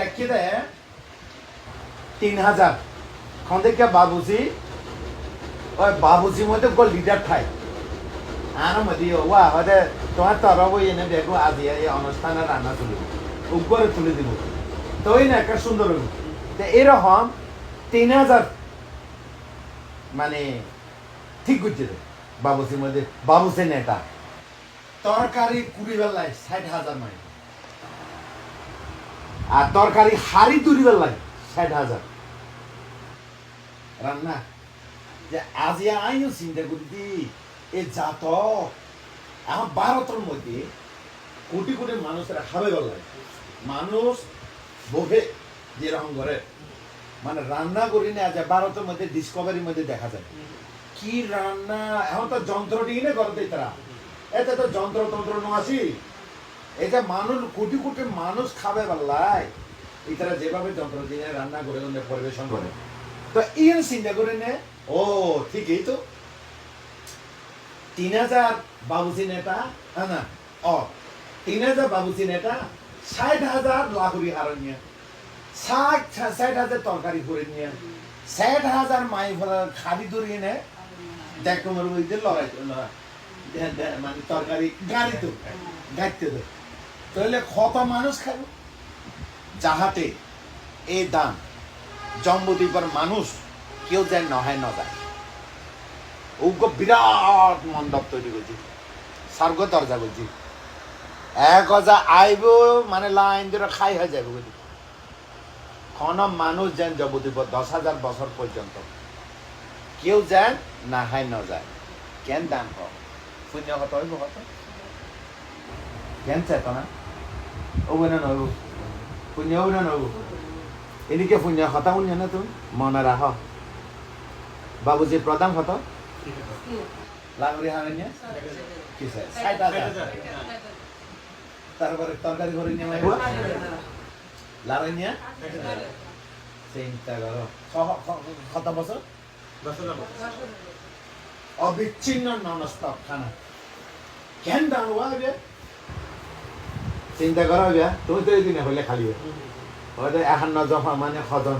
রাখি দেয় তিন হাজার। খন থেকে বাবুজি, ওই বাবুজি মধ্যে লিডার ঠাই। মধ্যে ওয়া হতে তোমার তরব এনে দেখো, আজি এই অনুষ্ঠানে রান্না তুলিব উপরে তুলে দিব। না, একটা সুন্দর এরকম তিন হাজার মানে ঠিক করছে রে বাবুসির মধ্যে বাবুসে নেতা। তরকারি কুড়ি বেলায় ষাট হাজার নয় আর তরকারি হাড়ি তুলি বেলায় ষাট হাজার। রান্না। যে আজ আইও চিন্তা করতি এ জাত আমার ভারতের মধ্যে কোটি কোটি মানুষের হাবে বেলায় মানুষ বহে যেরকম করে। মানে রান্না করি না, যে ভারতের মধ্যে ডিসকভারির মধ্যে দেখা যায়। কি রান্না? এখন তো যন্ত্র দিয়ে না করতে তারা। এতে তো যন্ত্র তন্ত্র নো আসি। যে মানুষ, কোটি কোটি মানুষ খাবে পাল্লাই এটারা যেভাবে যন্ত্র দিয়ে রান্না করে, ওদের পরিবেশন করে। তো ইয়েন চিন্তা করে নে। ও, ঠিকই তো। তিন হাজার বাবুসি নেতা হ্যাঁ না ও তিন হাজার বাবুসি নেতা, ষাট হাজার লাহুরি হারণ নিয়ে। ষাট ষাট হাজার তরকারি করে নিয়ে। ষাট হাজার মাই খালি ধরিয়ে নে। দেখ যে লড়াই মানে তরকারি, গাড়ি তো, গাড়িতে তো তাহলে কত মানুষ খাবে। যাহাতে এই দাম জম্বুদ্বীপের মানুষ কেউ যেন নহায় ন যায়। ওগো বিরাট মণ্ডপ তৈরি করছি। স্বর্গ দরজা করছি এক হাজা আইব মানে লাইন ধরে খাই হয়ে যাবে বুঝি কোন মানুষ যেন জম্বুদ্বীপ দশ হাজার বছর পর্যন্ত। কেউ যেন নাহাই ন যায়। কেন দান পুণ্য কত হইব কত? কেন চেতনা? ওবে না নইব পুণ্য হইব না নইব এদিকে পুণ্য কথা শুনিয়া না তুমি মনে রাখ বাবুজির প্রধান কত লাগুরি কিসে ষাট হাজার তারপরে তরকারি করে নিয়ে মাইব লারানিয়া চিন্তা করো কত বছর অবিচ্ছিন্ন ননস্টপ খানা কেন দাঁড়ুয়া বে চিন্তা করা বে তুমি তো এদিনে হইলে খালি হয়তো এখন না জফা মানে খজন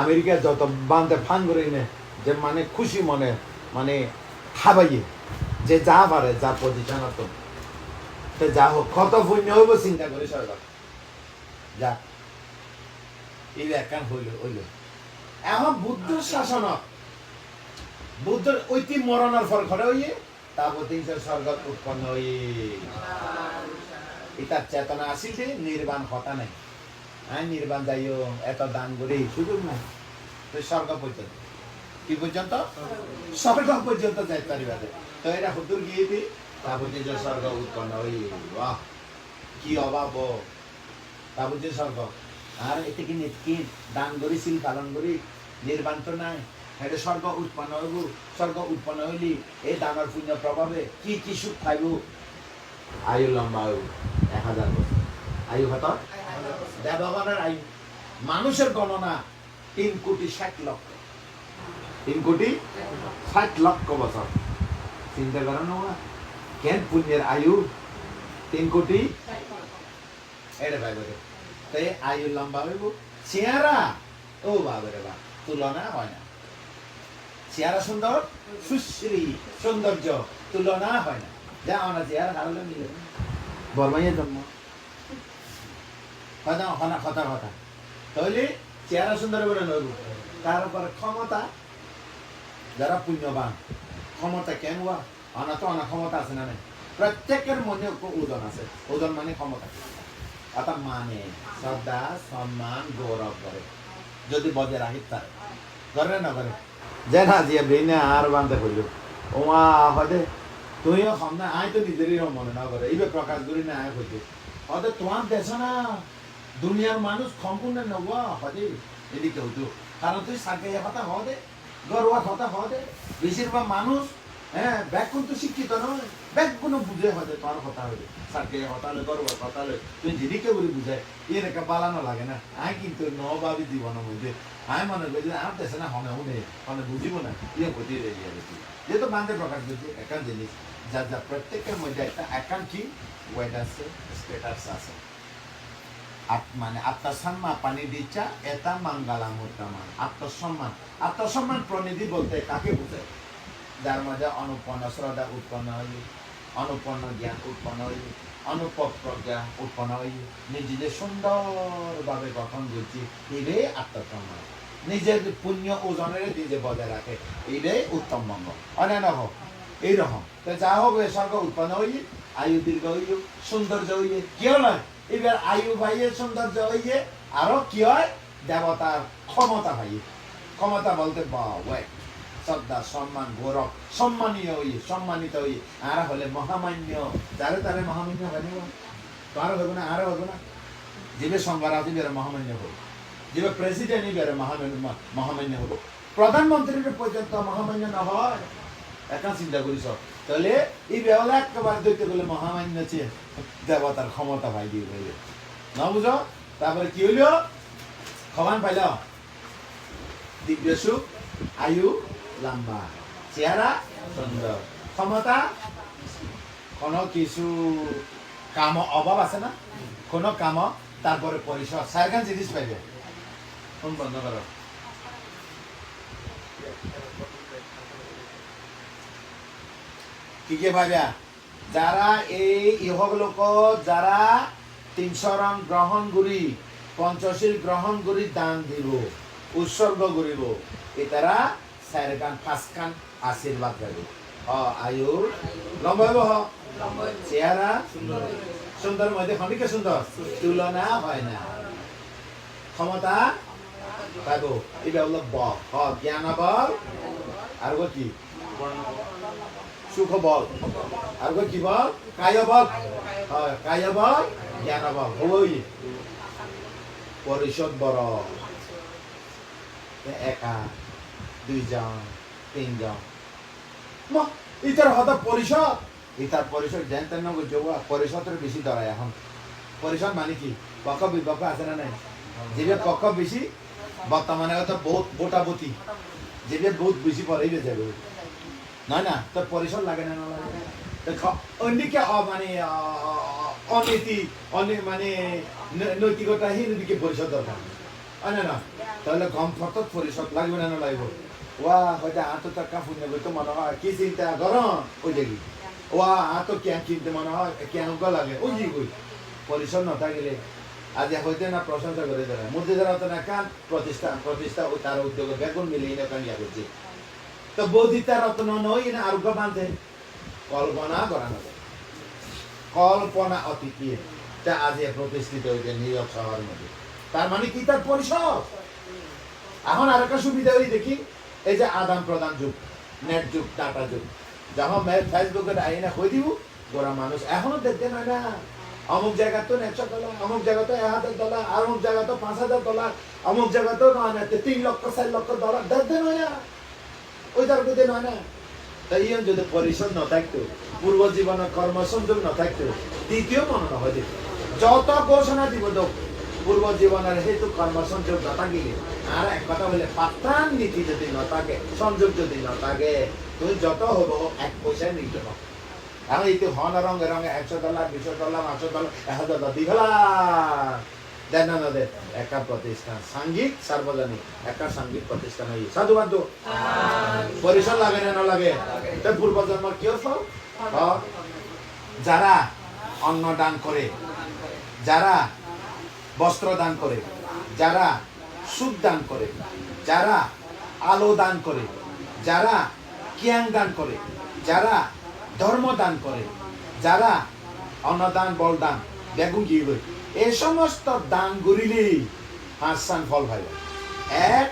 আমেরিকা যত বান্ধে ফান করে নে যে মানে খুশি মনে মানে খাবাইয়ে। যে যা পারে যা পজিশন তো তো যা হোক কত পুণ্য হইব চিন্তা করে সরকার যা। এই একান হইল হইল এখন বুদ্ধ শাসনত বুদ্ধ ঐতি মরণের ফল ঘরে হইয়ে তারপর তিনশো স্বর্গত উৎপন্ন হইয়ে এটার চেতনা আসিল যে নির্বাণ হতা নাই। হ্যাঁ নির্বাণ যাইও, এত দান করে, সুযোগ নাই। তো স্বর্গ পর্যন্ত। কি পর্যন্ত? স্বর্গ পর্যন্ত যাইতে পারিবা তো এটা হুতুর গিয়ে দি, তারপর তিনশো স্বর্গ উৎপন্ন হই বাহ, কি অভাব। তারপর যে স্বর্গ। আর এতে কি কি? দান করি সিল পালন করি, নির্বাণ তো নাই। এটা স্বর্গ উৎপন্ন হইব, স্বর্গ উৎপন্ন হইলি, এই দানের পুণ্য প্রভাবে কি কি সুখ খাইব আয়ু লম্বা হইব এক হাজার বছর। আয়ু কত? দেবগণের আয়ু। মানুষের গণনা তিন কোটি ষাট লক্ষ। তিন কোটি ষাট লক্ষ বছর। চিন্তা করো না কেন পুণ্যের আয়ু তিন কোটি? এটা ভাই বলে তাই আয়ু লম্বা হইব। চেহারা? ও বাবারে বা তুলনা হয় না। চেহারা সুন্দর? সুশ্রী সৌন্দর্য তুলনা হয় না। চেহারা হারালে মিলে বর্মাইয়ে জন্ম কথা হনা কথা কথা তাহলে চেহারা সুন্দর বলে নইব তারপরে ক্ষমতা যারা পুণ্যবান ক্ষমতা কেন হওয়া অনা তো অনা ক্ষমতা আছে না প্রত্যেকের মনে ওজন আছে ওজন মানে ক্ষমতা অর্থাৎ মানে শ্রদ্ধা সম্মান গৌরব করে যদি বজায় রাখি তার করে না করে যে না যে ব্রেনে আর বান্ধে করিল ওমা হদে তুইও হম না আয় তো নিজেরই মনে না করে। এইভাবে প্রকাশ করি না আয় হইতে হদে তোমার দেশ না, দুনিয়ার মানুষ সম্পূর্ণ নবা হদে এদিকে হইতো কারণ তুই সাকে কথা হদে গর্বা কথা হদে বেশিরভাগ মানুষ হ্যাঁ ব্যাগ কিন্তু শিক্ষিত নয়। ব্যাগ কোনো বুঝে হদে তোমার কথা হইলে। সাকে হতালে গর্ব হতালে তুই যেদিকে বলি বুঝায় এর একটা পালানো লাগে না। আয় কিন্তু নবাবি জীবনের মধ্যে। আমি মনে করি যে আমার দেশে না, হনে হনে হনে বুঝিব না। ইয়ে গতি রে ইয়ে গতি যেহেতু বান্ধে প্রকাশ করছে একান জিনিস। যা যা প্রত্যেকের মধ্যে একটা একান কি ওয়েট আছে স্টেটাস আছে। মানে আত্মসম্মান পানি দিচ্ছা এটা মাঙ্গালাম উত্তমান আত্মসম্মান। আত্মসম্মান প্রণিধি বলতে কাকে বোঝায়? যার মাঝে অনুপন্ন শ্রদ্ধা উৎপন্ন হইল, অনুপন্ন জ্ঞান উৎপন্ন হইল অনুপক প্রজ্ঞা উৎপন্ন হইল। নিজেদের সুন্দরভাবে গঠন করছি, এটাই আত্মসম্মান। নিজের পুণ্য ওজনের নিজে বজায় রাখে, এটাই উত্তম মঙ্গ অন্যান্য হোক। এইরকম তো যা হোক স্বর্গ উৎপন্ন হইলে আয়ু দীর্ঘ হইল সৌন্দর্য হইলে কেউ নয় এবার আয়ু ভাইয়ের সৌন্দর্য হইয়ে, আরও কি হয়? দেবতার ক্ষমতা ভাইয়ে। ক্ষমতা বলতে বাবা শ্রদ্ধা, সম্মান, গৌরব, সম্মানীয় হইয়ে, সম্মানিত হইয়ে। আর হলে মহামান্য। যারে তারে মহামান্য বানিব তো আরও হবে না, আরও হবে না। যেবে সংবাদ আছে বেরো মহামান্য হবে যেবে প্রেসিডেন্ট বেরো মহামান্য মহামান্য হবে প্রধানমন্ত্রীর পর্যন্ত মহামান্য না হয়। এখন চিন্তা করিস তাহলে এই বেহলা একেবারে দৈতে গেলে মহামান্য চেয়ে দেবতার ক্ষমতা ভাই দিয়ে ভাই না বুঝো? তারপরে কি হইল? খমান পাইল। দিব্য সুখ, আয়ু, লম্বা। চেহারা, সুন্দর। ক্ষমতা? কোনো কিছু। কাম অভাব আছে না? কোনো কাম। তারপরে পরিসর। চারখান জিনিস পাইবে ফোন বন্ধ করো। কি কে ভাবিয়া যারা এই ইহক লোক, যারা তিনশরণ গ্রহণ করি পঞ্চশীল গ্রহণ করি দান দিব উৎসর্গ করিব এ তারা চার কান পাঁচ কান আশীর্বাদ পাইব অ, আয়ু। লম্বা হইব হ। চেহারা সুন্দর মধ্যে খনিকে সুন্দর তুলনা হয় না। ক্ষমতা পাইব এটা হলো বল জ্ঞান বল আর কি? সুখ বল আর কি বল? কায় বল কায় বল জ্ঞান বল হই পরিষদ বড় একা, দুইজন, তিনজন। ইতার হতা পরিষদ ইতার পরিষদ যেন তেন যোৱা পরিষদের বেশি এখন। পরিষদ মানে কি? পক্ষ বিপক্ষ আছে না নাই? পক্ষ বেশি বর্তমানে হয়তো বহুত বোটাবতি যেবে বহুত বেশি পরেই যাবে নয় না, তোর পরিসর লাগে না না লাগে। অন্যকে মানে অনীতি, অনে মানে ন- নৈতিকতাহীন দিকে পরিষদ দরকার। না না, তাহলে কমফর্ট পরিষদ লাগবে না না লাগবে? ওয়া, হয়তো আতো টাকা পুণ্য করতে মনে হয়, কি চিন্তা কর, ওই দেখি। ওয়া আতো কেন কিনতে মনে হয়, কেন লাগে, ওই যে কই। পরিষদ না থাকিলে আজ হইতে না প্রশংসা করে দেয় মধ্যে যারা তো না কান প্রতিষ্ঠা প্রতিষ্ঠা ও তার উদ্যোগে বেগুন মিলিয়ে না ইয়া করছে তো বৌদিতা রত্ন নই না আরোগ্য বাঁধে কল্পনা করানো যায় কল্পনা অতিথি তা আজ প্রতিষ্ঠিত হয়েছে নিউ ইয়র্ক শহরের মধ্যে। তার মানে কি তার পরিসর? এখন আর একটা সুবিধা হই দেখি, এই যে আদান প্রদান যুগ, নেট যুগ, টাটা যুগ। যখন ফেসবুকে আইনা কই দিব গোরা মানুষ এখনও দেখতে নয় না। অমুক জায়গা তো একশো ডলার অমুক জায়গা তো এক হাজার ডলার আর অমুক জায়গা তো পাঁচ হাজার ডলার অমুক জায়গা তো নয় না, তিন লক্ষ, চার লক্ষ ডলার দেখতে না। ওই তার নয় না? ইয়ন যদি পরিশ্রম ন থাকতো, পূর্ব জীবনের কর্ম সংযোগ ন থাকতো, দ্বিতীয় মনে না হয় যত ঘোষণা দিব দোক পূর্ব জীবনের হেতু কর্ম সংযোগ ন থাকিলে, আর এক কথা বলে পাত্রান নীতি যদি ন থাকে, সংযোগ যদি ন থাকে তুমি যত হব, এক পয়সা নিতে না এখন এই হন রঙে রঙে একশো ডলার, দুশো ডলার, পাঁচশো ডলার এক হাজার ডলার দেন একটা প্রতিষ্ঠান সাংঘিক সার্বজনীন। একটা সাংঘিক প্রতিষ্ঠান হয়ে সাধুবাদ দো। পরিসর লাগে না লাগে? তো পূর্ব জন্মের কি। যারা অন্ন দান করে যারা বস্ত্র দান করে যারা সুখ দান করে যারা আলো দান করে যারা কিয়াং দান করে যারা ধর্ম দান করে যারা অন্নদান বলদান বেগুন কি এই সমস্ত দান করিলেই হাসান ফল ভাই এক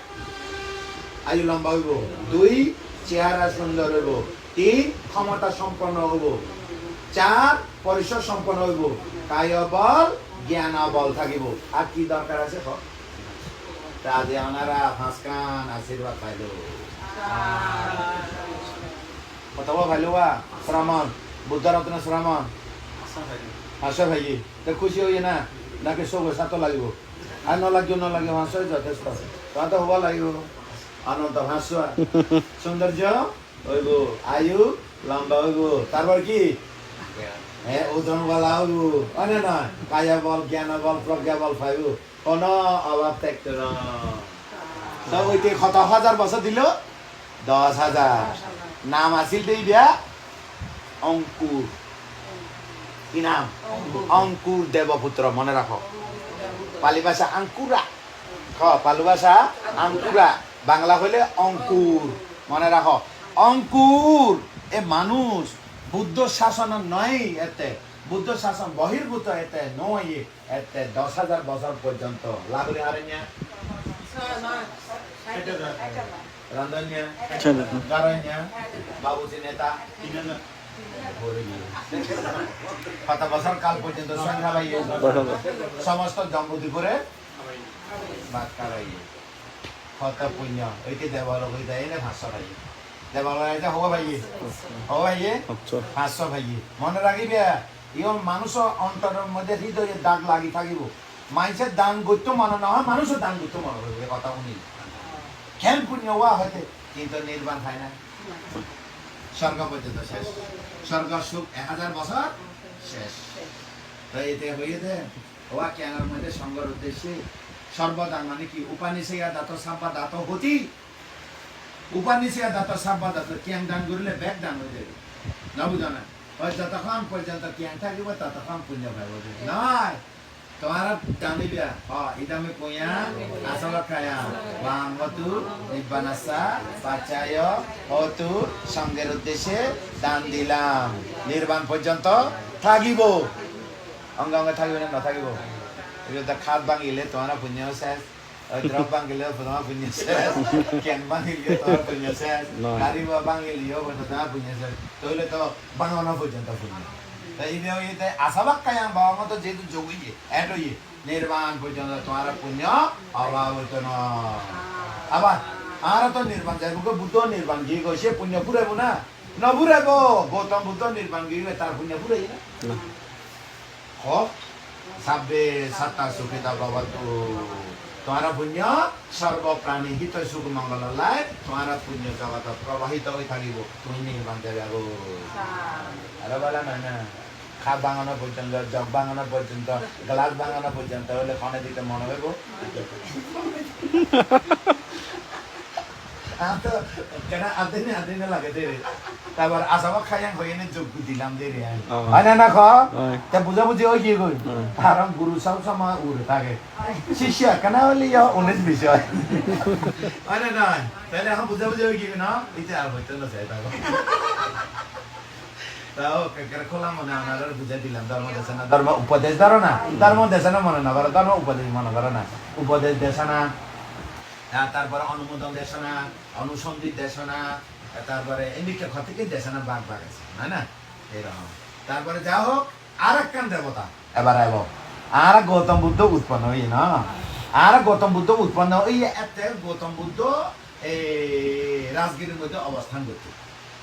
আয়ু লম্বা হইব। দুই, চেহারা সুন্দর হইব। তিন, ক্ষমতা সম্পন্ন হইব। চার, পরিসর সম্পন্ন হইব। কায় বল জ্ঞান বল থাকিব। আর কি দরকার আছে যে ওনারা ফাঁসকান আশীর্বাদ পাইল অথবা ভাইলো বা? শ্রামণ বুদ্ধ রত্ন শ্রামণ হাসা ভাই, তো খুশি হইয়ে না, নাকি সব সাত লাগিব। আর ন লাগিব ন লাগিব হাসই যথেষ্ট। তোমার তো হবা লাগিব। আনন্দ হাসুয়া। সৌন্দর্য হইব। আয়ু লম্বা হইব। তারপর কি? এ ওজনওয়ালা হইব। হয় না কায়া বল, জ্ঞান বল, প্রজ্ঞা বল পাইব। কোনো অভাব থাকতো না। তো ওইতে কত হাজার বছর দিল? দশ হাজার। নাম আছিল দেই দিয়া, অঙ্কুর। কি নাম? অঙ্কুর দেবপুত্র মনে রাখো। পালি ভাষা আঙ্কুরা। খ পালু ভাষা আঙ্কুরা। বাংলা হইলে অঙ্কুর মনে রাখো। অঙ্কুর এ মানুষ বুদ্ধ শাসন নয় এতে। বুদ্ধ শাসন বহির্ভূত এতে নয় এতে। দশ হাজার বছর পর্যন্ত। লাগলে হারেন্যা রান্ধন্যা? বাবুজি নেতা? কত বছর কাল পর্যন্ত সংখ্যা সমস্ত কত পুণ্য ওইটি দেবালয় হয়ে না ভাষ্য ভাইয়ে। দেবালয় যে হব ভাইয়ে। হব ভাইয়ে ভাষ্য ভাইয়ে। মনে রাখিবে ইয়ন মানুষ অন্তরের মধ্যে হৃদয়ে দাগ লাগি থাকিব। মানুষের দান করতে মনে না হয় মানুষের দান করতে মনে করবে কথা শুনি। খেল পুণ্য হওয়া হয়তো কিন্তু নির্বাণ হয় না স্বর্গ পর্যন্ত শেষ। স্বর্গ সুখ এক হাজার বছর শেষ। তো এতে হইতে হওয়া জ্ঞানের মধ্যে সঙ্গর উদ্দেশ্যে সর্বদান মানে কি উপানিষেয়া দাত সাব্বা দাত হতি? উপানিষেয়া দাত সাব্বা দাত জ্ঞান দান করিলে ব্যাগ দান হয়ে যাবে না বুঝো না? যতক্ষণ পর্যন্ত জ্ঞান থাকিব, ততক্ষণ পুণ্য পাইব। নয় তোমার জানিবিয়া হ ইদামে কইয়া আসল খায়া বাংবতু নিব্বানাসা পাচায় হতু সঙ্গের উদ্দেশ্যে দান দিলাম নির্বাণ পর্যন্ত থাকিব অঙ্গ অঙ্গে থাকিব না নথাকিব এটা খাদ ভাঙিলে তোমার পুণ্য শেষ দ্রব ভাঙিলে তোমার পুণ্য শেষ কেন ভাঙিলে তোমার পুণ্য শেষ গাড়ি ভাঙিলেও তোমার পুণ্য শেষ তাহলে তো ভাঙানো পর্যন্ত পুণ্য তা এই দেও এতে আশাবাক কায়াম বাবা মতো যেহেতু যোগী এট ইয়ে নির্বাণ পর্যন্ত তোমার পুণ্য অভাব হইতো না আবার আর তো নির্বাণ যাইব গো বুদ্ধ নির্বাণ গিয়ে গো সে পুণ্য পুরাইব না? নপুরাইব গৌতম বুদ্ধ নির্বাণ গিয়ে তার পুণ্য পুরাই না? খ তোমার পুণ্য সর্বপ্রাণী হিত সুখ মঙ্গল লাই তোমার পুণ্য জগত প্রবাহিত হয়ে থাকিব তুমি নির্মাণ যাবে আরে বলা না খাপ ভাঙানো পর্যন্ত জগ ভাঙানো পর্যন্ত গ্লাস ভাঙানো পর্যন্ত হলে কনে দিতে মনে তো কেন আদিনে আদিনে লাগে দে রে তারপর আসামা খাইয়াং হইনে যোগ দিলাম দে রে। হয় না না খ হয়। তে বুঝা বুঝি ওই কি কই। কারণ গুরু সব সময় উড়ে থাকে। শিষ্য কেন হলে ইয়া উনিশ বিষয়? হয় না তাহলে এখন বুঝা বুঝি ওই কি না? এটা আর হইতে না চাই তাও ধর্ম উপদেশ ধরো না ধর্ম দেশনা মনে না করো ধর্ম উপদেশ মনে করো না। উপদেশ দেশনা। তারপরে অনুমোদন দেশনা। অনুসন্ধি দেশনা, তারপরে এমনিকে থেকে দেশনা বাঘ বাঘ আছে না না? এরকম। তারপরে যা হোক আর একখান দেবতা এবার আইব। আর গৌতম বুদ্ধ উৎপন্ন হই না? আর গৌতম বুদ্ধ উৎপন্ন হই এতে গৌতম বুদ্ধ এই রাজগিরির মধ্যে অবস্থান করতো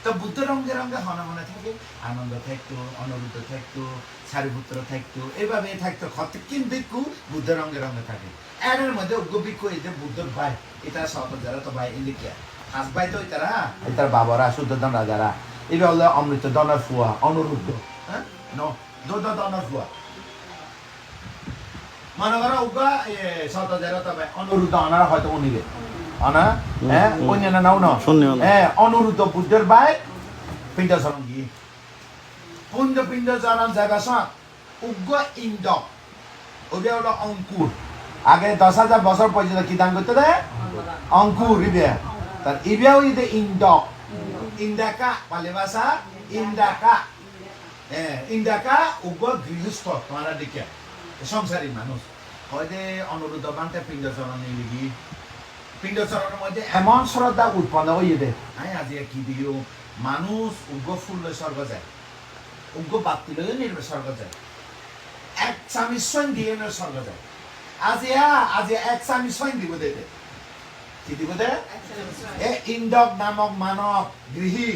তো বুদ্ধ রঙ্গে রঙ্গে হন মনে থাকে, আনন্দ থাকতো অনুরুদ্ধ থাকতো সারিপুত্র থাকতো এভাবে থাকতো, ক্ষত কিন্তু বুদ্ধ রঙ্গে রঙ্গে থাকে। এর মধ্যে উগ্রবিক্ষ এই যে বুদ্ধর ভাই, এটা সত যারা তো ভাই ইন্ডিকিয়া হাস ভাই তো এটারা এটার বাবারা শুদ্ধধন রাজারা এটা হলো অমৃত দনের ফুয়া, অনুরুদ্ধ হ্যাঁ? দনের ফুয়া। মনে করো উগা সত যারা তো ভাই, অনুরুদ্ধ আনারা হয়তো উনিবে হ্যাঁ। হ্যাঁ অনুরুদ্ধ বুদ্ধের ভাই পিণ্ডচরণ গিয়ে পুঞ্জ পিণ্ডচরণ জায়গা সাত উগ্র ইন্দ ওটা হলো অঙ্কুর আগে দশ হাজার বছর পর্যন্ত কি দান করতে দেয় অঙ্কুর ইবে তার ইবেও ইদে ইন্দ ইন্দাকা পালে ভাষা ইন্দাকা হ্যাঁ ইন্দাকা উগ্র গৃহস্থ তোমার দিকে সংসারী মানুষ হয় যে অনুরুদ্ধ বানতে পিণ্ডচরণ নিবি পিণ্ডচরণের মধ্যে এমন শ্রদ্ধা উৎপন্ন হয়ে দে আই আজি কি দিও মানুষ উগ্র ফুল স্বর্গ যায়। উগ্র বাতি লই নির্বে স্বর্গ যায়। এক চামি সৈন দিয়ে স্বর্গ যায়। আজি আজি এক চামি সৈন দিব দে। কি দিব দে? এ ইন্দক নামক মানব গৃহী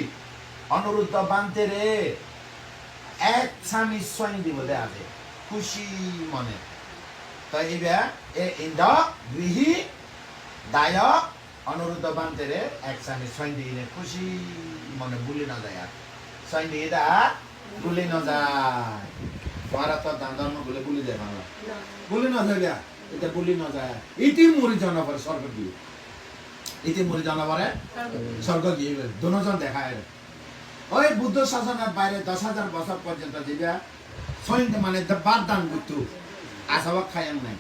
অনুরুদ্ধ বান্তে রে এক স্বামী সৈন দিব দে আজি। খুশি মনে। তো এইবার এ ইন্দক গৃহী দায়ক অনুরুদ্ধ বান্তেরে এক স্বামী সৈন দিয়ে খুশি মনে ভুলে না যায় আর। সৈন দিয়ে দা গুলি ন যায় তোমারা তো দান ধর্ম গুলি গুলি যায় বাংলা। গুলি ন যায় এটা গুলি ন যায় ইতি মরি জনপরে স্বর্গ গিয়ে। ইতি মরি জনপরে স্বর্গ গিয়ে দুজন দেখায় ওই বুদ্ধ শাসনের বাইরে দশ হাজার বছর পর্যন্ত যেটা সৈন্য মানে বাদ দান করতো আশাবাদ খায়ান নাই।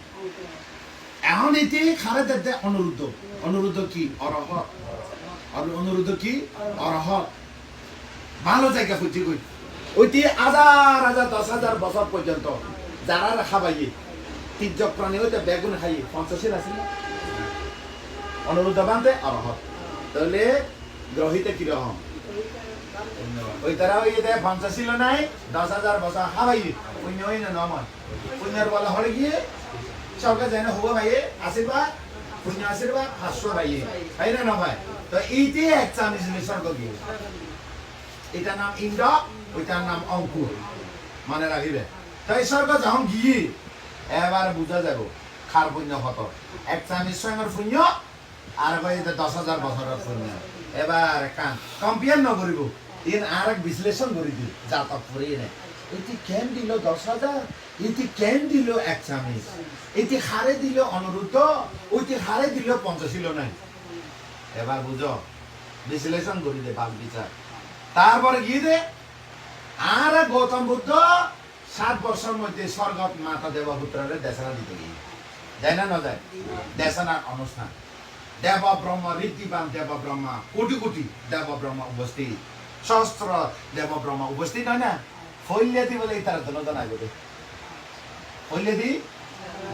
এখন এটি খারে দেখতে অনুরুদ্ধ। অনুরুদ্ধ কি? অরহ। অনুরুদ্ধ কি? অরহ। ভালো জায়গা খুঁজি কই ওইটি হাজার হাজার, দশ হাজার বছর পর্যন্ত যারা খাবাইয়ে তীর্য প্রাণী হইতে বেগুন খাইয়ে। পঞ্চাশের না? অনুরুদ্ধ বান্ধে অরহ তাহলে গ্রহিতে কীরকম ওই তারা ওই যে পঞ্চাশ ছিল নাই? দশ হাজার বছর হাবাই পুণ্য হই না নমন পুণ্যের বলা হলে গিয়ে সরকার যায় না হব ভাইয়ে আশীর্বাদ পুণ্য আশীর্বাদ হাস্য ভাইয়ে। ভাই না না ভাই তো এইটি এক চামিজ নিসর্গ গিয়ে এটার নাম ইন্দ্র ওইটার নাম অঙ্কুর মনে রাখিবে তো এই স্বর্গ যখন গিয়ে এবার বুঝা যাব খার পুণ্য কত এক চামিজ স্বয়ংর পুণ্য আর কই যে দশ হাজার বছরের পুণ্য। এবার কান কম্পেয়ার নকরিব ইন আর এক বিশ্লেষণ করি দি জাতক পড়ে নে? এটি কেন দিল দশ হাজার? এটি কেন দিল এক চামিজ এটি হারে দিল অনুরুদ্ধ? ওইটি হারে দিল পঞ্চাশিল নাই। এবার বুঝো, বিশ্লেষণ করি দে বাল বিচার। তারপরে গিয়ে দে, আর গৌতম বুদ্ধ, সাত বছর মধ্যে স্বর্গত মাতা দেবপুত্রের দেশনা দিতে গিয়ে। যায় না না যায়? দেশনার অনুষ্ঠান। দেব ব্রহ্ম ঋদ্ধিবান দেব ব্রহ্মা কোটি কোটি দেব ব্রহ্ম উপস্থিত। সহস্র দেব ব্রহ্ম উপস্থিত, হয় না? ফৈল্যাদি বলে তারা দনদন আগতে। ফৈল্যাদি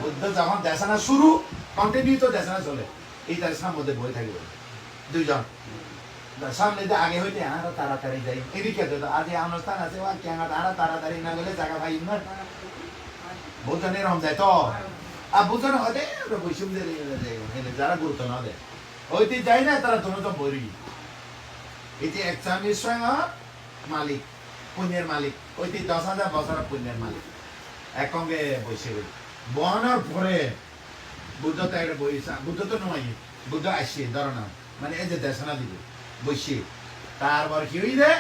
বুদ্ধ যখন দেশনা শুরু কন্টিনিউ তো দেশনা চলে। এই দেশনার মধ্যে বই থাকবে দুইজন। সামনে দিয়ে আগে হইতে আরও তাড়াতাড়ি যাই। এদিকে তো আজ এই অনুষ্ঠান আছে ওয়া কেন আরও তাড়াতাড়ি না গেলে জায়গা ভাই না। বুঝনে রম যায় তো। আর বুঝনে হতে বৈষম যে যারা গুরুত্ব না দেয়। ওইটি যাই না, তারা দোনো তো বরি এটি এক স্বামী স্বয়ং মালিক। পুণ্যের মালিক। ওইটি দশ হাজার বছরের পুণ্যের মালিক। একঙ্গে বসে রই বহনের পরে বুদ্ধ তো একটা বই বুদ্ধ তো নয়, বুদ্ধ আসছে ধরো না। মানে এই যে দেশনা দিবে, বসে। তারপর কি হই রে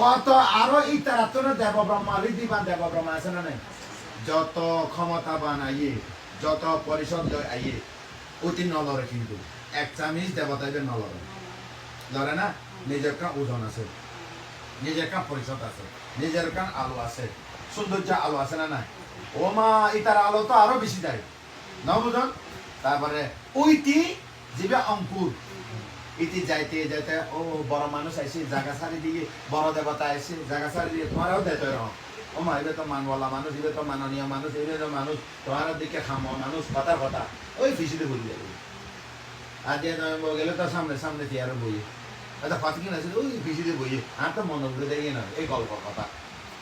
কত আরও এই তারা তো দেব ব্রহ্মা ঋদ্ধিবান দেব ব্রহ্মা আছে না নাই? যত ক্ষমতাবান আইয়ে যত পরিষদ আইয়ে অতি নলরে কিন্তু। এক চামিচ দেবতাদের নলরে। ধরে না? নিজের ওজন আছে। নিজের কান পরিষদ আছে, নিজের কান আলো আছে, সৌন্দর্য আলো আছে না নাই? ও মা ইতার আলো তো আরও বেশি যায় না বুঝন? তারপরে ওইটি যেটা অঙ্কুর। ইতি যাইতে যাইতে, ও বড় মানুষ আইসি জায়গা সারি দিয়ে, বড় দেবতা আইসি জায়গা ছাড়ি দিয়ে, তোমারও দেতে রহ ও মা এবে তো মানওয়ালা মানুষ এবে তো মাননীয় মানুষ এবে তো মানুষ, তোমার দিকে খামো মানুষ, কথা কথা। ওই ফিসিতে বলি যাবে। আর যে তুমি গেলে তো সামনে সামনে দিয়ে আরও বইয়ে কথা কিনা আছে? ওই ফিসিতে বইয়ে আর তো মনে করে দেখি না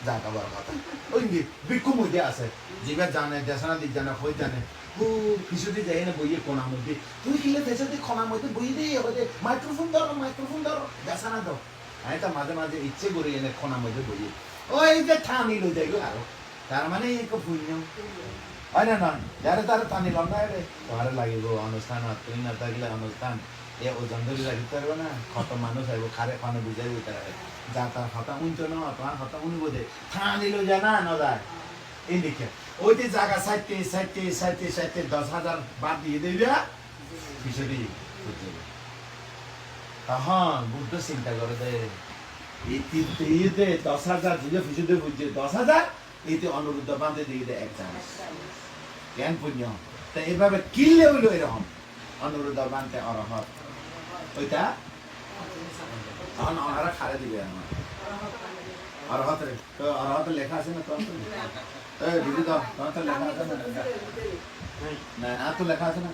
যা খাবার কথা। ওই বিক্ষু মধ্যে আছে যেবার জানে, দেশনা দিক জানে হই জানে ও ফিসুতে যাই না বইয়ে কোনার মধ্যে। তুই কিলে ফেসে কোনার মধ্যে বই দিয়ে হতে মাইক্রোফোন ধরো মাইক্রোফোন ধরো, দেশনা দাও আমি তো মাঝে মাঝে ইচ্ছে করি এনে কোনার মধ্যে বইয়ে। ওই যে ঠানি লই যাইলো আরও। তার মানে এক পুণ্য হয় না নয় যারা তারা টানি লম না রে তোমার লাগিব, অনুষ্ঠান না থাকলে অনুষ্ঠান। এ ওজন ধরে রাখতে পারব না কত মানুষ আইব খারে খানে বুঝাইব তারা যা তার হতা উনতো না তোমার হতা উনবো দে। ঠানি লই যা না না যায় এই ওই যে জায়গা সাইতে সাইতে সাইতে সাইতে দশ হাজার বাদ দিয়ে দিবে বিষয়টি তখন বুদ্ধ চিন্তা করে দে। ইয়েতে দশ হাজার দিলে ফিসুদে বুঝছে দশ হাজার এতে অনুরুদ্ধ বাঁধে দিয়ে দেয় এক চান্স জ্ঞান পুণ্য। তা এভাবে কিনলে হইল এরকম অনুরুদ্ধ বাঁধতে অরহত ওইটা তখন ওনারা খারে দিবে আমার অরহত রে তো অরহত লেখা আছে না তোর তো? দিদি তো তোমার তো লেখা আছে না? না আর তো লেখা আছে না?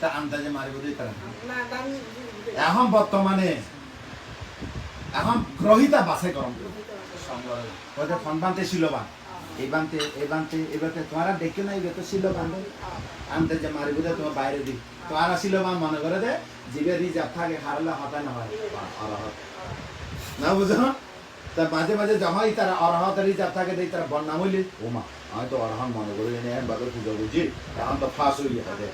তা আন্দাজে মারিব দিই তারা। এখন বর্তমানে এখন গ্রহিতা বাছাই করম ওদের ফোন বানতে ছিল বা এই বানতে এই বানতে এবারে তোমারা দেখে না এবার তো ছিল বান্ধে আনতে যে মারিব দে, তোমার বাইরে দি। তোমারা ছিল বান মনে করে দে, জিবে রিজার্ভ থাকে, হারলে হতায় না হয়। অরহত। না বুঝো? তা মাঝে মাঝে যখন তারা অরহত রিজার্ভ থাকে, দেই তারা বন্যা হইলে ও মা, আমি তো অরহন মনে করি, এনে বাদর পুজো বুঝি। এখন তো ফাঁস হইলে থাকে।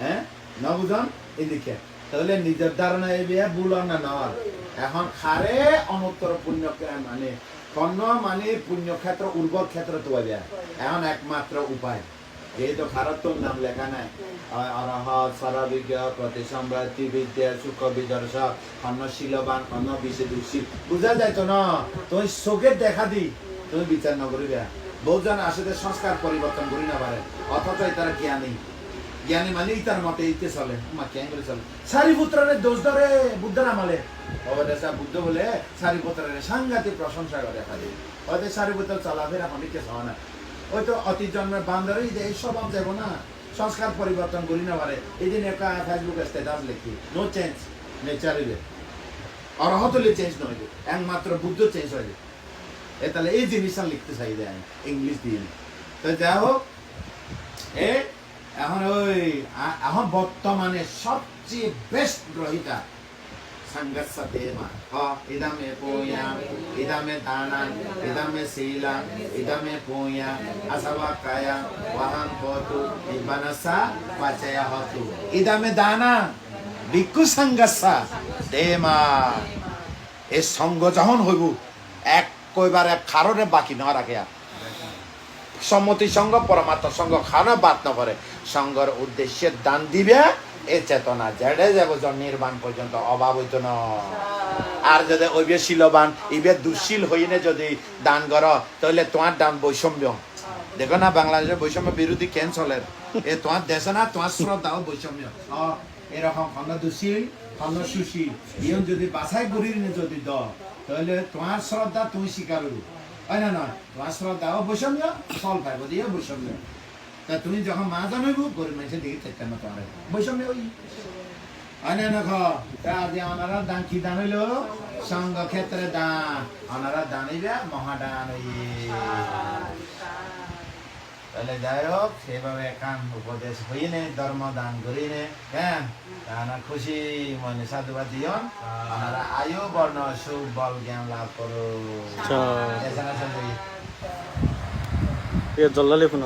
হ্যাঁ? না বুঝন এদিকে তাহলে নিজের ধারণা এই বিয়ে ভুল না নেওয়ার। এখন খারে অনুত্তর পুণ্য মানে কর্ণ মানে পুণ্যক্ষেত্র, উর্বর ক্ষেত্র তো হবে এমন একমাত্র উপায়। যেহেতু খারত্তর নাম লেখা নাই। অ- অরহৎ সরবিজ্ঞ প্রতিসম্রাতি বিদ্যা, সুখ, বিদর্শ, অন্ন শিলবান, অন্ন বিশে দুশীল বুঝা যায় তো না? তুমি চোখের দেখা দি। তুমি বিচার নকরিবে। বহুজন আসলে সংস্কার পরিবর্তন করি না পারে। অথচ তারা জ্ঞানী। জ্ঞানী মানে তার মতে ইতে চলে, মা কেন করে চলে? সারিপুত্রের দোষ ধরে বুদ্ধর আমলে। অবদেশা বুদ্ধ বলে সারিপুত্রের সাংঘাতিক প্রশংসা করে খালি। হয়তো সারিপুত্র চলাফেরা অনেকে হয় না ওই তো অতি জন্মের বান্ধবী যে এই স্বভাব যাব না। সংস্কার পরিবর্তন করি না পারে এই দিন একটা ফেসবুকে স্ট্যাটাস লিখি নো চেঞ্জ নেচারিলে অরহত হলে চেঞ্জ নয় একমাত্র বুদ্ধ চেঞ্জ হয়ে এ তাহলে এই জিনিসটা লিখতে চাই দেয় ইংলিশ দিয়ে। তো যাই হোক, এ এখন ওই এখন বর্তমানে সবচেয়ে বেস্ট গ্রহিতা দেমা হ, ইদামে দানা, ইদামে ইদামে কায়া ইদামে দানা দেমা। এই সঙ্গ যখন হইব, এক কইবার এক খারণে বাকি না রাখে সম্মতি সঙ্গ, পরমাত্ম সঙ্গ খানা বাদ না করে সঙ্গর উদ্দেশ্যে দান দিবে, এ চেতনা জেড়ে যাব নির্বাণ পর্যন্ত, অভাব আর যদি ওইবে শিলবান, ইবে দুশীল হইনে যদি দান কর, তাহলে তোমার দান বৈষম্য। দেখো না, বাংলাদেশের বৈষম্য বিরোধী ক্যান্সলের এ তোমার দেশে না, তোমার শ্রদ্ধাও বৈষম্য। এরকম খন্ড দুশীল খন্ড সুশীল। ইয়ন যদি বাছাই করি যদি দ, তাহলে তোমার শ্রদ্ধা তুমি স্বীকার করো হয় না নয় তোমার শ্রদ্ধাও বৈষম্য, ফল পাইব দিয়ে বৈষম্য। তা তুমি যখন মা জানাইব গরিব মানুষের দিকে থাকতে না তোমার। বৈষম্য ওই। হয় না তা আজ ওনারা দান কি দান হইল? সঙ্গ ক্ষেত্রে দান তাহলে যাই হোক সেভাবে একান উপদেশ হইনে ধর্ম দান করিনে হ্যাঁ? তারা খুশি মনে সাধুবাদ দিয়ন। আর আয়ু বর্ণ সুখ বল জ্ঞান লাভ করো। এছাড়া জল্লালে ফোন